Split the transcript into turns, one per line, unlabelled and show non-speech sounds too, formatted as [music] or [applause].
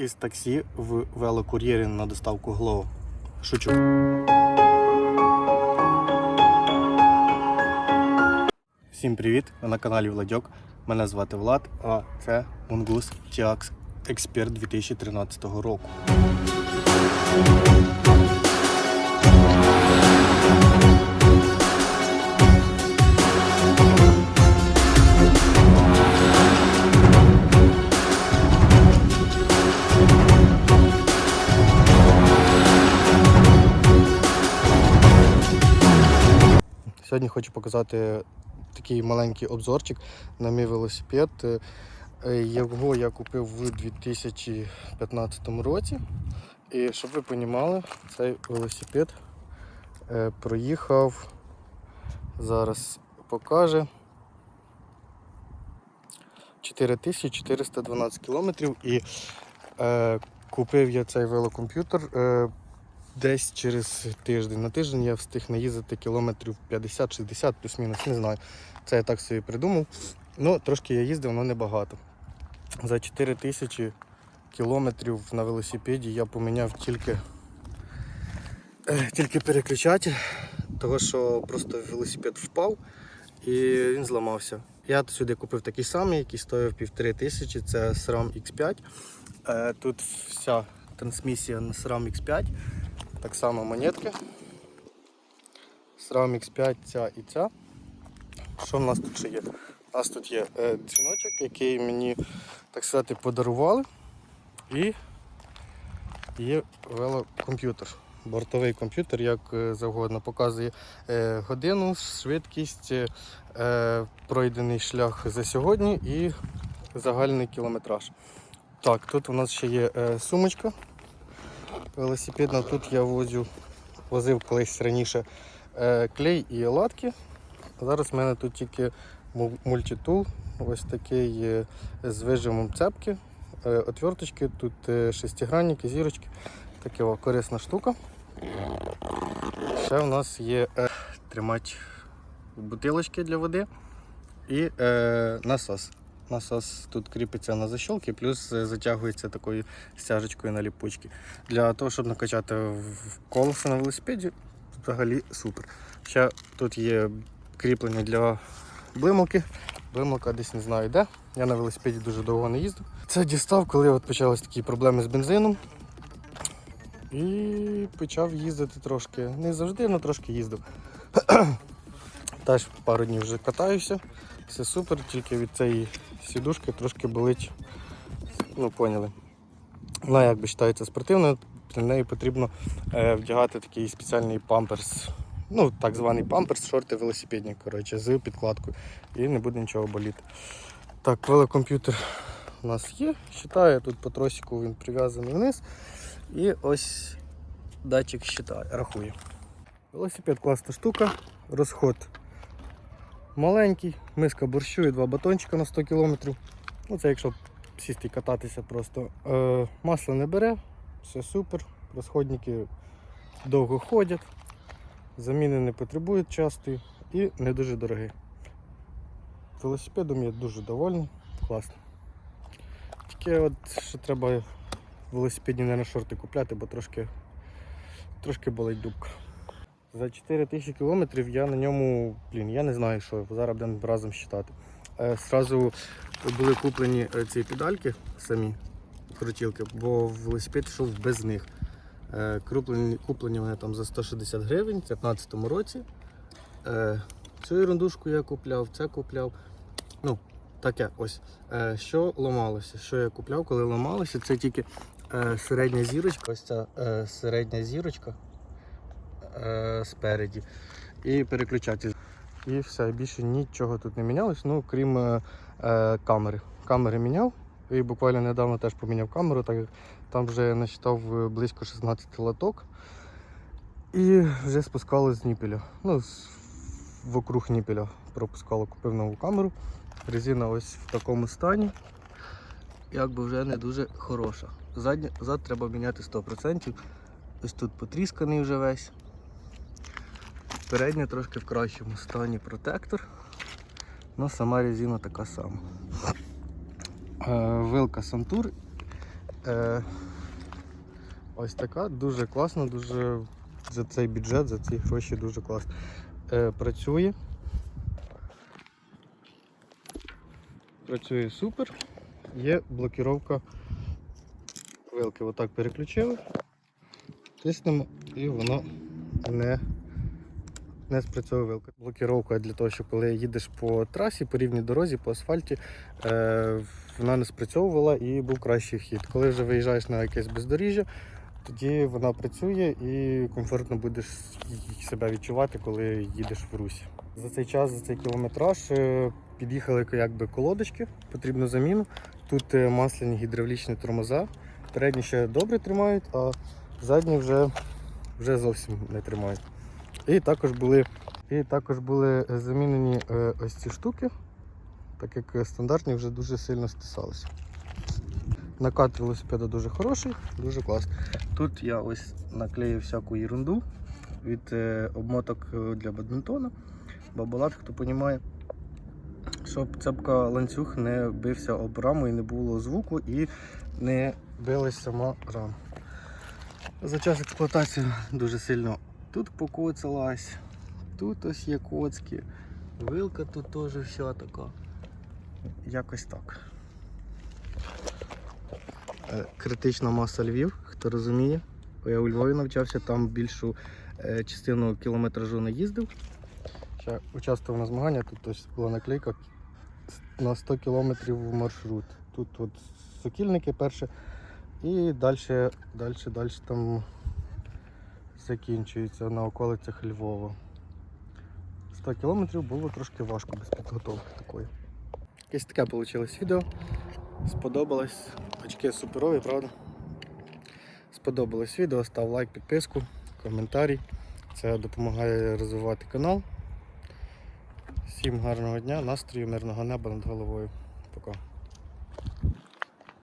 із таксі в велокур'єрі на доставку Глоу. Шучу. Всім привіт! Ви на каналі Владьок. Мене звати Влад, а це Мунгус TX Експерт 2013 року. Сьогодні хочу показати такий маленький обзорчик на мій велосипед. Е, Його я купив в 2015 році. І щоб ви розуміли, цей велосипед е, проїхав, зараз покаже 4412 кілометрів і е, купив я цей велокомп'ютер десь через тиждень. На тиждень я встиг наїздити кілометрів 50-60 плюс-мінус, не знаю. Це я так собі придумав. Ну, трошки я їздив, але небагато. За 4 тисячі кілометрів на велосипеді я поміняв тільки, тільки переключатель, того що просто велосипед впав і він зламався. Я сюди купив такий самий, який стоїв півтори тисячі, це SRAM X5. Е, Тут вся трансмісія на SRAM X5. Так само монетки. SRAM X5 ця і ця. Що в нас тут ще є? У нас тут є е, дзвіночок, який мені, так сказати, подарували. І є велокомп'ютер. Бортовий комп'ютер, як е, завгодно, показує е, годину, швидкість, е, пройдений шлях за сьогодні і загальний кілометраж. Так, тут у нас ще є сумочка велосипедна. Тут я возю, возив колись раніше е, клей і латки. Зараз в мене тут тільки му- мультитул, ось такий е, з вижимом цепки, е, отверточки, тут шестигранники, зірочки. Така корисна штука. Ще в нас є тримач бутилочки для води і насос. Насос тут кріпиться на защолки, плюс е, затягується такою стяжечкою на ліпучки. Для того, щоб накачати в колесо на велосипеді, взагалі супер. Ще тут є кріплення для блималки. Блималка десь не знаю де. Я на велосипеді дуже довго не їздив. Це дістав, коли от почались такі проблеми з бензином. І почав їздити трошки. Не завжди, але трошки їздив. [clears throat] Теж пару днів вже катаюся. Все супер, тільки від цієї сідушки трошки болить. Ну, поняли. Вона якби вважається спортивною, для неї потрібно е, вдягати такий спеціальний памперс. Ну, так званий памперс, шорти велосипедні, коротше, з підкладкою. І не буде нічого боліти. Так, велокомп'ютер у нас є. Считаю, тут по тросику він прив'язаний вниз. І ось датчик считає, рахує. Велосипед класна штука, розход маленький, миска борщу і два батончика на 100 км. Ну, це якщо сісти і кататися просто. Е, масло не бере, все супер. Розходники довго ходять, заміни не потребують частої і не дуже дорогі. Велосипедом я дуже довольний, класно. Тільки от що треба велосипедні на шорти купляти, бо трошки, трошки болить дубка. За 4 тисячі кілометрів я на ньому, блін, я не знаю, що зараз будемо разом считати. Е, Сразу були куплені е, ці педальки самі крутілки, бо велосипед йшов без них. Е, Куплені, куплені вони там за 160 гривень в 2015 році. Е, Цю ерундушку я купляв, це купляв. Ну, таке ось. Е, Що ламалося? Що я купляв, коли ламалося? Це тільки е, середня зірочка, ось ця е, середня зірочка е, спереді і переключатель. І все, більше нічого тут не мінялось, ну крім е, е, камери. Камери міняв. І буквально недавно теж поміняв камеру, так як там вже я насчитав е, близько 16 латок. І вже спускали з ніпеля. Ну, вокруг ніпеля пропускало, купив нову камеру. Резина ось в такому стані. Якби вже не дуже хороша. Задня, зад треба міняти 100%. Ось тут потрісканий вже весь. Передня трошки в кращому стані протектор. Ну, сама резина така сама. Е, Вилка Сантур Е, ось така, дуже класна, дуже за цей бюджет, за ці гроші дуже класно. Е, працює. Працює супер. Є блокіровка вилки. Отак переключили, тиснемо і воно не, не спрацьовує вилка. Блокіровка для того, щоб коли їдеш по трасі, по рівній дорозі, по асфальті, е, вона не спрацьовувала і був кращий хід. Коли вже виїжджаєш на якесь бездоріжжя, тоді вона працює і комфортно будеш себе відчувати, коли їдеш в русі. За цей час, за цей кілометраж е, під'їхали якби колодочки, потрібну заміну. Тут е, масляні гідравлічні тормоза. Передні ще добре тримають, а задні вже, вже зовсім не тримають. І також були, і також були замінені е, ось ці штуки, так як стандартні вже дуже сильно стисалися. Накат велосипеда дуже хороший, дуже класний. Тут я ось наклеїв всяку ерунду від е, обмоток е, для бадмінтона, бабалат, хто розуміє, щоб цепка ланцюг не бився об раму і не було звуку і не билась сама рама. За час експлуатації дуже сильно тут покоцалась, тут ось є коцки, вилка тут теж вся така. Якось так. Е, Критична маса Львів, хто розуміє. Бо я у Львові навчався, там більшу е, частину кілометражу не їздив. Ще участвував на змаганнях, тут ось була наклейка на 100 кілометрів маршрут. Тут от сокільники перше і далі, далі, далі там закінчується на околицях Львова. 100 кілометрів було трошки важко без підготовки такої. Якесь таке вийшло відео. Сподобалось. Очки суперові, правда? Сподобалось відео, став лайк, підписку, коментарій. Це допомагає розвивати канал. Всім гарного дня, настрою, мирного неба над головою. Пока.